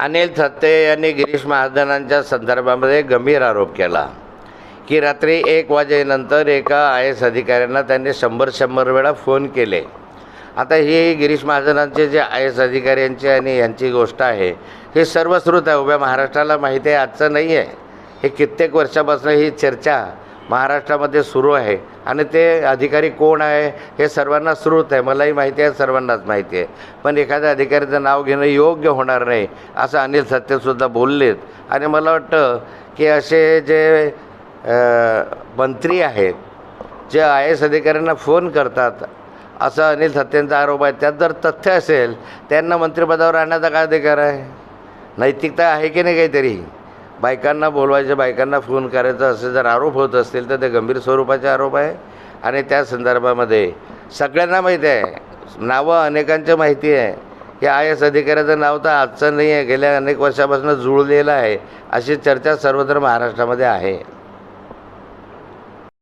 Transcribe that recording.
अनिल थत्ते यांनी गिरीश महाजनांच्या संदर्भामध्ये गंभीर आरोप केला. की रात्री एक वाजेनंतर एका आय एस अधिकाऱ्यांना त्यांनी शंभर शंभर वेळा फोन केले. आता ही गिरीश महाजनांचे जे आय एस अधिकाऱ्यांची आणि यांची गोष्ट आहे हे सर्वश्रुत आहे. उभ्या महाराष्ट्राला माहिती आहे आजचं नाही आहे हे कित्येक वर्षापासून ही चर्चा महाराष्ट्रामध्ये सुरू आहे. आणि ते अधिकारी कोण आहे हे सर्वांना स्रोत आहे. मलाही माहिती आहे सर्वांनाच माहिती आहे. पण एखाद्या अधिकाऱ्याचं नाव घेणं योग्य होणार नाही असं अनिल सत्यसुद्धा बोललेत. आणि मला वाटतं की असे जे मंत्री आहेत जे आय एस अधिकाऱ्यांना फोन करतात असा अनिल सत्तेंचा आरोप आहे. त्यात जर तथ्य असेल त्यांना मंत्रिपदावर आणण्याचा काय अधिकार आहे? नैतिकता आहे की नाही काहीतरी? बायकांना बोलवायचे बायकांना फोन करायचं असे जर आरोप होत असतील तर ते गंभीर स्वरूपाचे आरोप आहे. आणि त्या संदर्भामध्ये सगळ्यांना माहिती आहे. नावं अनेकांच्या माहिती आहे. की आय एस अधिकाऱ्याचं नाव तर आजचं नाही आहे गेल्या अनेक वर्षापासून जुळलेलं आहे. अशी चर्चा सर्वत्र महाराष्ट्रामध्ये आहे.